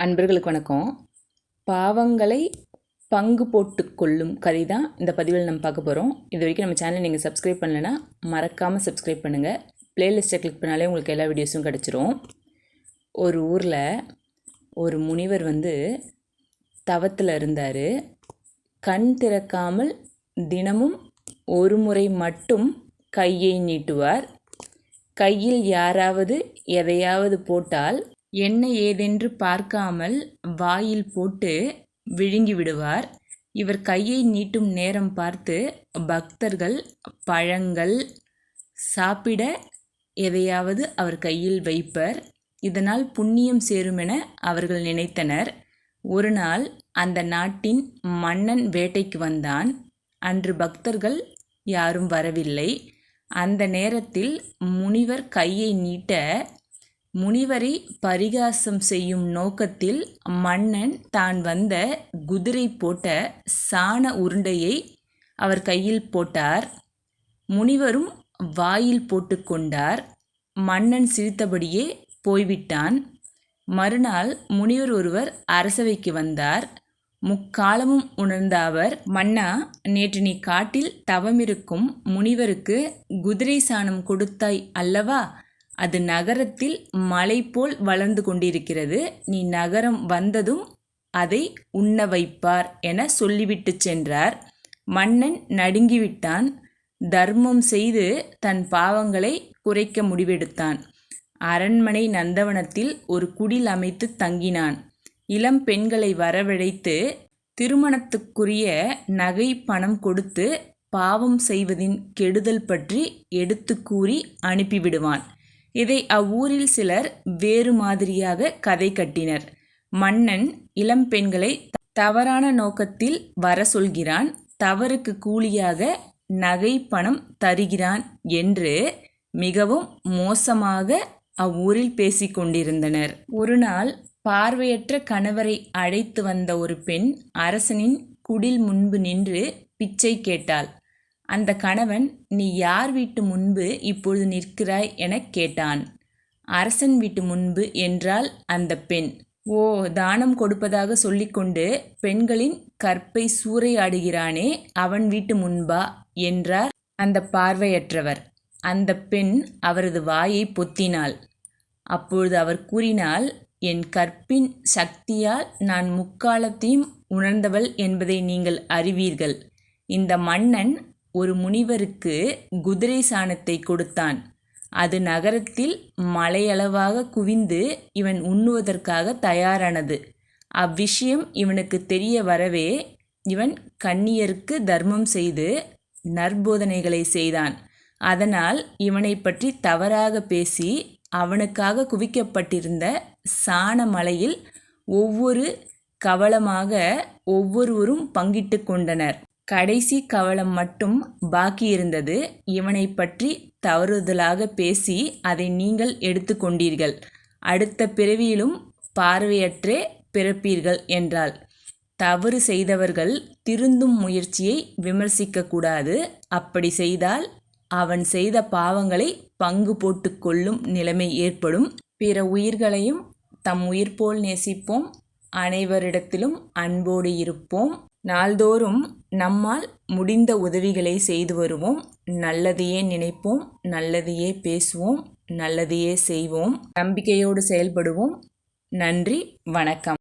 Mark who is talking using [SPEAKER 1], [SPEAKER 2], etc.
[SPEAKER 1] அன்பர்களுக்கு வணக்கம். பாவங்களை பங்கு போட்டு கொள்ளும் கதை தான் இந்த பதிவில் நம்ம பார்க்க போகிறோம் இது வரைக்கும் நம்ம சேனலை நீங்கள் சப்ஸ்கிரைப் பண்ணலைன்னா மறக்காமல் சப்ஸ்கிரைப் பண்ணுங்கள் பிளேலிஸ்ட்டை கிளிக் பண்ணாலே உங்களுக்கு எல்லா வீடியோஸும் கிடச்சிரும். ஒரு ஊரில் ஒரு முனிவர் வந்து தவத்தில் இருந்தார். கண் திறக்காமல் தினமும் ஒரு முறை மட்டும் கையை நீட்டுவார். கையில் யாராவது எதையாவது போட்டால் என்ன ஏதென்று பார்க்காமல் வாயில் போட்டு விழுங்கி விடுவார். இவர் கையை நீட்டும் நேரம் பார்த்து பக்தர்கள் பழங்கள் சாப்பிட எதையாவது அவர் கையில் வைப்பர். இதனால் புண்ணியம் சேருமென அவர்கள் நினைத்தனர். ஒரு நாள் அந்த நாட்டின் மன்னன் வேட்டைக்கு வந்தான். அன்று பக்தர்கள் யாரும் வரவில்லை. அந்த நேரத்தில் முனிவர் கையை நீட்ட முனிவரை பரிகாசம் செய்யும் நோக்கத்தில் மன்னன் தான் வந்த குதிரை போட்ட சாண உருண்டையை அவர் கையில் போட்டார். முனிவரும் வாயில் போட்டுக்கொண்டார் மன்னன் சிரித்தபடியே போய்விட்டான். மறுநாள் முனிவர் ஒருவர் அரசவைக்கு வந்தார். முக்காலமும் உணர்ந்த அவர் மன்னா நேற்று நீ காட்டில் தவமிருக்கும் முனிவருக்கு குதிரை சாணம் கொடுத்தாய் அல்லவா? அது நகரத்தில் மலை போல் வளர்ந்து கொண்டிருக்கிறது. நீ நகரம் வந்ததும் அதை உண்ண வைப்பார் என சொல்லிவிட்டு சென்றார். மன்னன் நடுங்கிவிட்டான். தர்மம் செய்து தன் பாவங்களை குறைக்க முடிவெடுத்தான். அரண்மனை நந்தவனத்தில் ஒரு குடில் அமைத்து தங்கினான். இளம் பெண்களை வரவழைத்து திருமணத்துக்குரிய நகை பணம் கொடுத்து பாவம் செய்வதின் கெடுதல் பற்றி எடுத்து கூறி அனுப்பிவிடுவான். இதை அவ்வூரில் சிலர் வேறு மாதிரியாக கதை கட்டினர். மன்னன் இளம் பெண்களை தவறான நோக்கத்தில் வர சொல்கிறான் தவறுக்கு கூலியாக நகை பணம் தருகிறான் என்று மிகவும் மோசமாக அவ்வூரில் பேசிக்கொண்டிருந்தனர் ஒரு நாள் பார்வையற்ற கணவரை அழைத்து வந்த ஒரு பெண் அரசனின் குடில் முன்பு நின்று பிச்சை கேட்டாள். அந்த கணவன் நீ யார் வீட்டு முன்பு இப்பொழுது நிற்கிறாய்? எனக் கேட்டான். அரசன் வீட்டு முன்பு என்றால் அந்த பெண். ஓ தானம் கொடுப்பதாக சொல்லிக்கொண்டு பெண்களின் கற்பை சூறையாடுகிறானே அவன் வீட்டு முன்பா? என்றார் அந்த பார்வையற்றவர். அந்த பெண் அவரது வாயை பொத்தினாள். அப்பொழுது அவர் கூறினால் என் கற்பின் சக்தியால் நான் முக்காலத்தையும் உணர்ந்தவள் என்பதை நீங்கள் அறிவீர்கள். இந்த மன்னன் ஒரு முனிவருக்கு குதிரை சாணத்தை கொடுத்தான். அது நகரத்தில் மலையளவாக குவிந்து இவன் உண்ணுவதற்காக தயாரானது. அவ்விஷயம் இவனுக்கு தெரிய வரவே இவன் கன்னியருக்கு தர்மம் செய்து நற்போதனைகளை செய்தான். அதனால் இவனை பற்றி தவறாக பேசி அவனுக்காக குவிக்கப்பட்டிருந்த சாண மலையில் ஒவ்வொரு கவலமாக ஒவ்வொருவரும் பங்கிட்டு கொண்டனர். கடைசி கவலம் மட்டும் பாக்கி இருந்தது. இவனை பற்றி தவறுதலாக பேசி அதை நீங்கள் எடுத்துக்கொண்டீர்கள் அடுத்த பிறவியிலும் பார்வையற்றே பிறப்பீர்கள் என்றாள். தவறு செய்தவர்கள் திருந்தும் முயற்சியை விமர்சிக்கக்கூடாது அப்படி செய்தால் அவன் செய்த பாவங்களை பங்கு போட்டு கொள்ளும் நிலைமை ஏற்படும். பிற உயிர்களையும் தம் உயிர் போல் நேசிப்போம். அனைவரிடத்திலும் அன்போடு இருப்போம். நாள்தோறும் நம்மால் முடிந்த உதவிகளை செய்து வருவோம். நல்லதையே நினைப்போம் நல்லதையே பேசுவோம் நல்லதையே செய்வோம். நம்பிக்கையோடு செயல்படுவோம். நன்றி வணக்கம்.